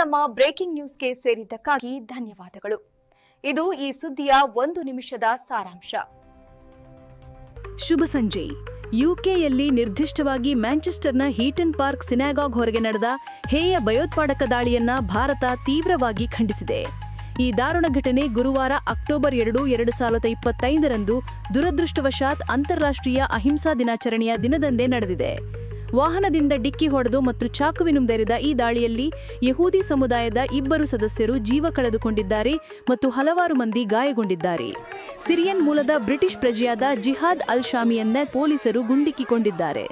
ನಮ್ಮ ಬ್ರೇಕಿಂಗ್ ನ್ಯೂಸ್ಗೆ ಸೇರಿದ್ದಕ್ಕಾಗಿ ಧನ್ಯವಾದಗಳು. ಇದು ಈ ಸುದ್ದಿಯ ಒಂದು ನಿಮಿಷದ ಸಾರಾಂಶ. ಶುಭ ಸಂಜೆ. ಯುಕೆಯಲ್ಲಿ ನಿರ್ದಿಷ್ಟವಾಗಿ ಮ್ಯಾಂಚೆಸ್ಟರ್ನ ಹೀಟನ್ ಪಾರ್ಕ್ ಸಿನಾಗಾಗ್ ಹೊರಗೆ ನಡೆದ ಹೇಯ ಭಯೋತ್ಪಾದಕ ದಾಳಿಯನ್ನ ಭಾರತ ತೀವ್ರವಾಗಿ ಖಂಡಿಸಿದೆ. ಈ ದಾರುಣ ಘಟನೆ ಗುರುವಾರ ಅಕ್ಟೋಬರ್ ಎರಡು ಎರಡು ಸಾವಿರದ ಇಪ್ಪತ್ತೈದರಂದು ದುರದೃಷ್ಟವಶಾತ್ ಅಂತಾರಾಷ್ಟ್ರೀಯ ಅಹಿಂಸಾ ದಿನಾಚರಣೆಯ ದಿನದಂದೇ ನಡೆದಿದೆ. ವಾಹನದಿಂದ ಡಿಕ್ಕಿ ಹೊಡೆದು ಮತ್ತು ಚಾಕುವಿನುಂದೆರೆದ ಈ ದಾಳಿಯಲ್ಲಿ ಯಹೂದಿ ಸಮುದಾಯದ ಇಬ್ಬರು ಸದಸ್ಯರು ಜೀವ ಕಳೆದುಕೊಂಡಿದ್ದಾರೆ ಮತ್ತು ಹಲವಾರು ಮಂದಿ ಗಾಯಗೊಂಡಿದ್ದಾರೆ. ಸಿರಿಯನ್ ಮೂಲದ ಬ್ರಿಟಿಷ್ ಪ್ರಜೆಯಾದ ಜಿಹಾದ್ ಅಲ್ ಶಾಮಿಯನ್ನ ಪೊಲೀಸರು ಗುಂಡಿಕ್ಕಿಕೊಂಡಿದ್ದಾರೆ.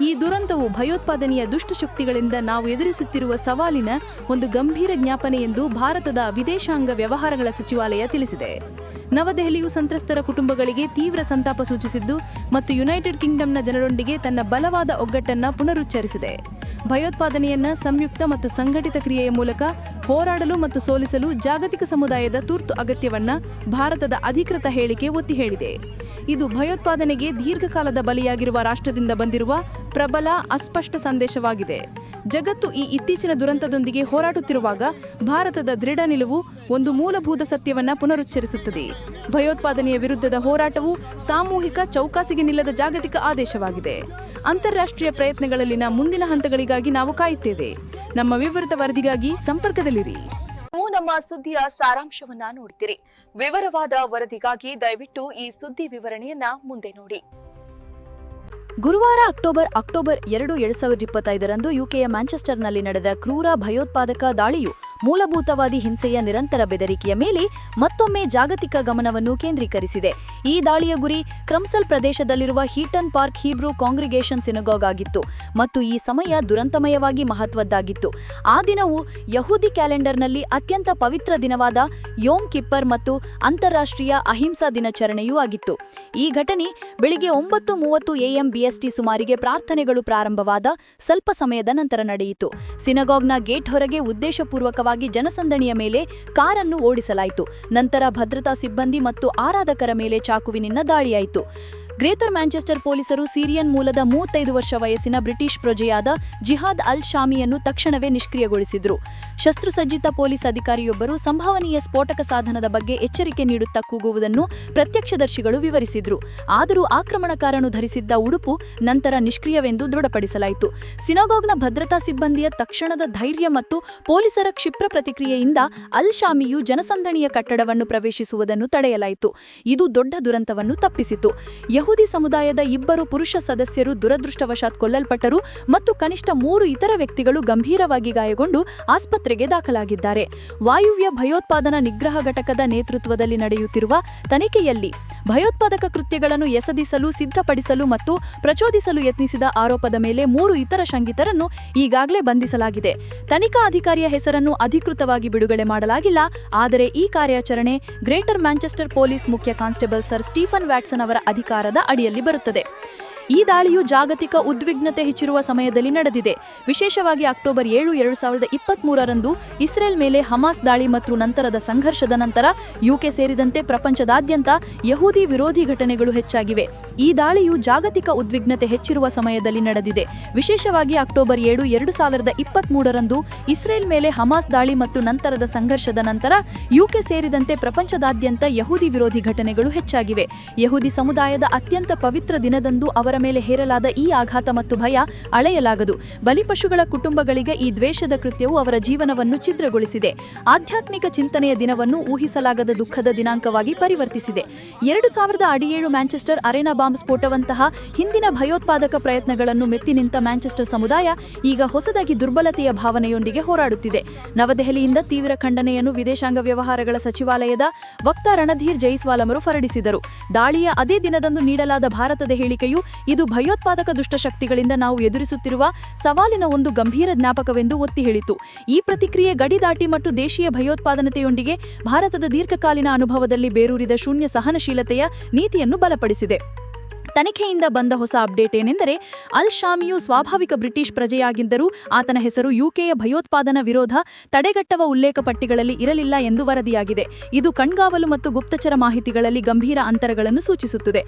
ಈ ದುರಂತವು ಭಯೋತ್ಪಾದನೆಯ ದುಷ್ಟಶಕ್ತಿಗಳಿಂದ ನಾವು ಎದುರಿಸುತ್ತಿರುವ ಸವಾಲಿನ ಒಂದು ಗಂಭೀರ ಜ್ಞಾಪನೆ ಎಂದು ಭಾರತದ ವಿದೇಶಾಂಗ ವ್ಯವಹಾರಗಳ ಸಚಿವಾಲಯ ತಿಳಿಸಿದೆ. ನವದೆಹಲಿಯು ಸಂತ್ರಸ್ತರ ಕುಟುಂಬಗಳಿಗೆ ತೀವ್ರ ಸಂತಾಪ ಸೂಚಿಸಿದ್ದು ಮತ್ತು ಯುನೈಟೆಡ್ ಕಿಂಗ್ಡಮ್ನ ಜನರೊಂದಿಗೆ ತನ್ನ ಬಲವಾದ ಒಗ್ಗಟ್ಟನ್ನು ಪುನರುಚ್ಚರಿಸಿದೆ. ಭಯೋತ್ಪಾದನೆಯನ್ನ ಸಂಯುಕ್ತ ಮತ್ತು ಸಂಘಟಿತ ಕ್ರಿಯೆಯ ಮೂಲಕ ಹೋರಾಡಲು ಮತ್ತು ಸೋಲಿಸಲು ಜಾಗತಿಕ ಸಮುದಾಯದ ತುರ್ತು ಅಗತ್ಯವನ್ನ ಭಾರತದ ಅಧಿಕೃತ ಹೇಳಿಕೆ ಒತ್ತಿ ಹೇಳಿದೆ. ಇದು ಭಯೋತ್ಪಾದನೆಗೆ ದೀರ್ಘಕಾಲದ ಬಲಿಯಾಗಿರುವ ರಾಷ್ಟ್ರದಿಂದ ಬಂದಿರುವ ಪ್ರಬಲ, ಅಸ್ಪಷ್ಟ ಸಂದೇಶವಾಗಿದೆ. ಜಗತ್ತು ಈ ಇತ್ತೀಚಿನ ದುರಂತದೊಂದಿಗೆ ಹೋರಾಡುತ್ತಿರುವಾಗ ಭಾರತದ ದೃಢ ನಿಲುವು ಒಂದು ಮೂಲಭೂತ ಸತ್ಯವನ್ನ ಪುನರುಚ್ಚರಿಸುತ್ತದೆ. ಭಯೋತ್ಪಾದನೆಯ ವಿರುದ್ಧದ ಹೋರಾಟವು ಸಾಮೂಹಿಕ ಚೌಕಾಸಿಗೆ ನಿಲ್ಲದ ಜಾಗತಿಕ ಆದೇಶವಾಗಿದೆ. ಅಂತಾರಾಷ್ಟ್ರೀಯ ಪ್ರಯತ್ನಗಳಲ್ಲಿನ ಮುಂದಿನ ಹಂತಗಳಿಗಾಗಿ ನಾವು ಕಾಯುತ್ತೇವೆ. ನಮ್ಮ ವಿವೃತ ವರದಿಗಾಗಿ ಸಂಪರ್ಕದಲ್ಲಿರಿ. ನೀವು ನಮ್ಮ ಸುದ್ದಿಯ ಸಾರಾಂಶವನ್ನ ನೋಡ್ತೀರಿ. ವಿವರವಾದ ವರದಿಗಾಗಿ ದಯವಿಟ್ಟು ಈ ಸುದ್ದಿ ವಿವರಣೆಯನ್ನ ಮುಂದೆ ನೋಡಿ. ಗುರುವಾರ ಅಕ್ಟೋಬರ್ ಅಕ್ಟೋಬರ್ ಎರಡು ಎರಡ್ ಸಾವಿರದ ಇಪ್ಪತ್ತೈದರಂದು ಯುಕೆಯ ಮ್ಯಾಂಚೆಸ್ಟರ್ನಲ್ಲಿ ನಡೆದ ಕ್ರೂರ ಭಯೋತ್ಪಾದಕ ದಾಳಿಯು ಮೂಲಭೂತವಾದಿ ಹಿಂಸೆಯ ನಿರಂತರ ಬೆದರಿಕೆಯ ಮೇಲೆ ಮತ್ತೊಮ್ಮೆ ಜಾಗತಿಕ ಗಮನವನ್ನು ಕೇಂದ್ರೀಕರಿಸಿದೆ. ಈ ದಾಳಿಯ ಗುರಿ ಕ್ರಮ್ಸಲ್ ಪ್ರದೇಶದಲ್ಲಿರುವ Heaton Park Hebrew Congregation synagogue ಆಗಿತ್ತು ಮತ್ತು ಈ ಸಮಯ ದುರಂತಮಯವಾಗಿ ಮಹತ್ವದ್ದಾಗಿತ್ತು. ಆ ದಿನವು ಯಹೂದಿ ಕ್ಯಾಲೆಂಡರ್ನಲ್ಲಿ ಅತ್ಯಂತ ಪವಿತ್ರ ದಿನವಾದ ಯೋಮ್ ಕಿಪ್ಪರ್ ಮತ್ತು ಅಂತಾರಾಷ್ಟ್ರೀಯ ಅಹಿಂಸಾ ದಿನಾಚರಣೆಯೂ ಆಗಿತ್ತು. ಈ ಘಟನೆ ಬೆಳಿಗ್ಗೆ ಒಂಬತ್ತು ಮೂವತ್ತು ಎಎಂ ಬಿಎಸ್ಟಿ ಸುಮಾರಿಗೆ ಪ್ರಾರ್ಥನೆಗಳು ಪ್ರಾರಂಭವಾದ ಸ್ವಲ್ಪ ಸಮಯದ ನಂತರ ನಡೆಯಿತು. ಸಿನಗಾಗ್ನ ಗೇಟ್ ಹೊರಗೆ ಉದ್ದೇಶಪೂರ್ವಕವಾಗಿ ಜನಸಂದಣಿಯ ಮೇಲೆ ಕಾರನ್ನು ಓಡಿಸಲಾಯಿತು. ನಂತರ ಭದ್ರತಾ ಸಿಬ್ಬಂದಿ ಮತ್ತು ಆರಾಧಕರ ಮೇಲೆ ಚಾಕುವಿನಿಂದ ದಾಳಿಯಾಯಿತು. ಗ್ರೇಟರ್ ಮ್ಯಾಂಚೆಸ್ಟರ್ ಪೊಲೀಸರು ಸಿರಿಯನ್ ಮೂಲದ ಮೂವತ್ತೈದು ವರ್ಷ ವಯಸ್ಸಿನ ಬ್ರಿಟಿಷ್ ಪ್ರಜೆಯಾದ ಜಿಹಾದ್ ಅಲ್ ಶಾಮಿಯನ್ನು ತಕ್ಷಣವೇ ನಿಷ್ಕ್ರಿಯಗೊಳಿಸಿದರು. ಶಸ್ತ್ರಸಜ್ಜಿತ ಪೊಲೀಸ್ ಅಧಿಕಾರಿಯೊಬ್ಬರು ಸಂಭವನೀಯ ಸ್ಫೋಟಕ ಸಾಧನದ ಬಗ್ಗೆ ಎಚ್ಚರಿಕೆ ನೀಡುತ್ತಾ ಕೂಗುವುದನ್ನು ಪ್ರತ್ಯಕ್ಷದರ್ಶಿಗಳು ವಿವರಿಸಿದ್ರು. ಆದರೂ ಆಕ್ರಮಣಕಾರನು ಧರಿಸಿದ್ದ ಉಡುಪು ನಂತರ ನಿಷ್ಕ್ರಿಯವೆಂದು ದೃಢಪಡಿಸಲಾಯಿತು. ಸಿನಗೋಗ್ನ ಭದ್ರತಾ ಸಿಬ್ಬಂದಿಯ ತಕ್ಷಣದ ಧೈರ್ಯ ಮತ್ತು ಪೊಲೀಸರ ಕ್ಷಿಪ್ರ ಪ್ರತಿಕ್ರಿಯೆಯಿಂದ ಅಲ್ ಶಾಮಿಯು ಜನಸಂದಣಿಯ ಕಟ್ಟಡವನ್ನು ಪ್ರವೇಶಿಸುವುದನ್ನು ತಡೆಯಲಾಯಿತು. ಇದು ದೊಡ್ಡ ದುರಂತವನ್ನು ತಪ್ಪಿಸಿತು. ಯಹೂದಿ ಸಮುದಾಯದ ಇಬ್ಬರು ಪುರುಷ ಸದಸ್ಯರು ದುರದೃಷ್ಟವಶಾತ್ ಕೊಲ್ಲಲ್ಪಟ್ಟರು ಮತ್ತು ಕನಿಷ್ಠ ಮೂರು ಇತರ ವ್ಯಕ್ತಿಗಳು ಗಂಭೀರವಾಗಿ ಗಾಯಗೊಂಡು ಆಸ್ಪತ್ರೆಗೆ ದಾಖಲಾಗಿದ್ದಾರೆ. ವಾಯುವ್ಯ ಭಯೋತ್ಪಾದನಾ ನಿಗ್ರಹ ಘಟಕದ ನೇತೃತ್ವದಲ್ಲಿ ನಡೆಯುತ್ತಿರುವ ತನಿಖೆಯಲ್ಲಿ ಭಯೋತ್ಪಾದಕ ಕೃತ್ಯಗಳನ್ನು ಎಸದಿಸಲು, ಸಿದ್ಧಪಡಿಸಲು ಮತ್ತು ಪ್ರಚೋದಿಸಲು ಯತ್ನಿಸಿದ ಆರೋಪದ ಮೇಲೆ ಮೂರು ಇತರ ಶಂಕಿತರನ್ನು ಈಗಾಗಲೇ ಬಂಧಿಸಲಾಗಿದೆ. ತನಿಖಾ ಅಧಿಕಾರಿಯ ಹೆಸರನ್ನು ಅಧಿಕೃತವಾಗಿ ಬಿಡುಗಡೆ ಮಾಡಲಾಗಿಲ್ಲ. ಆದರೆ ಈ ಕಾರ್ಯಾಚರಣೆ ಗ್ರೇಟರ್ ಮ್ಯಾಂಚೆಸ್ಟರ್ ಪೊಲೀಸ್ ಮುಖ್ಯ ಕಾನ್ಸ್ಟೇಬಲ್ ಸರ್ ಸ್ಟೀಫನ್ ವ್ಯಾಟ್ಸನ್ ಅವರ ಅಧಿಕಾರದ ಅಡಿಯಲ್ಲಿ ಬರುತ್ತದೆ. ಈ ದಾಳಿಯು ಜಾಗತಿಕ ಉದ್ವಿಗ್ನತೆ ಹೆಚ್ಚಿರುವ ಸಮಯದಲ್ಲಿ ನಡೆದಿದೆ. ವಿಶೇಷವಾಗಿ ಅಕ್ಟೋಬರ್ ಏಳು, ಎರಡು ಸಾವಿರದ ಇಪ್ಪತ್ಮೂರರಂದು ಇಸ್ರೇಲ್ ಮೇಲೆ ಹಮಾಸ್ ದಾಳಿ ಮತ್ತು ನಂತರದ ಸಂಘರ್ಷದ ನಂತರ ಯುಕೆ ಸೇರಿದಂತೆ ಪ್ರಪಂಚದಾದ್ಯಂತ ಯಹೂದಿ ವಿರೋಧಿ ಘಟನೆಗಳು ಹೆಚ್ಚಾಗಿವೆ. ಈ ದಾಳಿಯು ಜಾಗತಿಕ ಉದ್ವಿಗ್ನತೆ ಹೆಚ್ಚಿರುವ ಸಮಯದಲ್ಲಿ ನಡೆದಿದೆ. ವಿಶೇಷವಾಗಿ ಅಕ್ಟೋಬರ್ ಏಳು, ಎರಡು ಸಾವಿರದ ಇಪ್ಪತ್ತ್ ಮೂರರಂದು ಇಸ್ರೇಲ್ ಮೇಲೆ ಹಮಾಸ್ ದಾಳಿ ಮತ್ತು ನಂತರದ ಸಂಘರ್ಷದ ನಂತರ ಯುಕೆ ಸೇರಿದಂತೆ ಪ್ರಪಂಚದಾದ್ಯಂತ ಯಹೂದಿ ವಿರೋಧಿ ಘಟನೆಗಳು ಹೆಚ್ಚಾಗಿವೆ. ಯಹೂದಿ ಸಮುದಾಯದ ಅತ್ಯಂತ ಪವಿತ್ರ ದಿನದಂದು ಅವರ ಮೇಲೆ ಹೇರಲಾದ ಈ ಆಘಾತ ಮತ್ತು ಭಯ ಅಳೆಯಲಾಗದು. ಬಲಿಪಶುಗಳ ಕುಟುಂಬಗಳಿಗೆ ಈ ದ್ವೇಷದ ಕೃತ್ಯವು ಅವರ ಜೀವನವನ್ನು ಛಿದ್ರಗೊಳಿಸಿದೆ. ಆಧ್ಯಾತ್ಮಿಕ ಚಿಂತನೆಯ ದಿನವನ್ನು ಊಹಿಸಲಾಗದ ದುಃಖದ ದಿನಾಂಕವಾಗಿ ಪರಿವರ್ತಿಸಿದೆ. ಎರಡು ಸಾವಿರದ ಅಡಿಯೇಳು ಮ್ಯಾಂಚೆಸ್ಟರ್ ಅರೆನಾ ಬಾಂಬ್ ಸ್ಫೋಟವಂತಹ ಹಿಂದಿನ ಭಯೋತ್ಪಾದಕ ಪ್ರಯತ್ನಗಳನ್ನು ಮೆತ್ತಿ ನಿಂತ ಮ್ಯಾಂಚೆಸ್ಟರ್ ಸಮುದಾಯ ಈಗ ಹೊಸದಾಗಿ ದುರ್ಬಲತೆಯ ಭಾವನೆಯೊಂದಿಗೆ ಹೋರಾಡುತ್ತಿದೆ. ನವದೆಹಲಿಯಿಂದ ತೀವ್ರ ಖಂಡನೆಯನ್ನು ವಿದೇಶಾಂಗ ವ್ಯವಹಾರಗಳ ಸಚಿವಾಲಯದ ವಕ್ತ ರಣಧೀರ್ ಜೈಸ್ವಾಲ್ ಅವರು ಹೊರಡಿಸಿದರು. ದಾಳಿಯ ಅದೇ ದಿನದಂದು ನೀಡಲಾದ ಭಾರತದ ಹೇಳಿಕೆಯು ಇದು ಭಯೋತ್ಪಾದಕ ದುಷ್ಟಶಕ್ತಿಗಳಿಂದ ನಾವು ಎದುರಿಸುತ್ತಿರುವ ಸವಾಲಿನ ಒಂದು ಗಂಭೀರ ಜ್ಞಾಪಕವೆಂದು ಒತ್ತಿ ಹೇಳಿತು. ಈ ಪ್ರತಿಕ್ರಿಯೆ ಗಡಿ ದಾಟಿ ಮತ್ತು ದೇಶೀಯ ಭಯೋತ್ಪಾದನತೆಯೊಂದಿಗೆ ಭಾರತದ ದೀರ್ಘಕಾಲೀನ ಅನುಭವದಲ್ಲಿ ಬೇರೂರಿದ ಶೂನ್ಯ ಸಹನಶೀಲತೆಯ ನೀತಿಯನ್ನು ಬಲಪಡಿಸಿದೆ. ತನಿಖೆಯಿಂದ ಬಂದ ಹೊಸ ಅಪ್ಡೇಟ್ ಏನೆಂದರೆ, ಅಲ್ ಶಾಮಿಯು ಸ್ವಾಭಾವಿಕ ಬ್ರಿಟಿಷ್ ಪ್ರಜೆಯಾಗಿದ್ದರೂ ಆತನ ಹೆಸರು ಯುಕೆಯ ಭಯೋತ್ಪಾದನಾ ವಿರೋಧ ತಡೆಗಟ್ಟವ ಉಲ್ಲೇಖ ಪಟ್ಟಿಗಳಲ್ಲಿ ಇರಲಿಲ್ಲ ಎಂದು ವರದಿಯಾಗಿದೆ. ಇದು ಕಣ್ಗಾವಲು ಮತ್ತು ಗುಪ್ತಚರ ಮಾಹಿತಿಗಳಲ್ಲಿ ಗಂಭೀರ ಅಂತರಗಳನ್ನು ಸೂಚಿಸುತ್ತದೆ.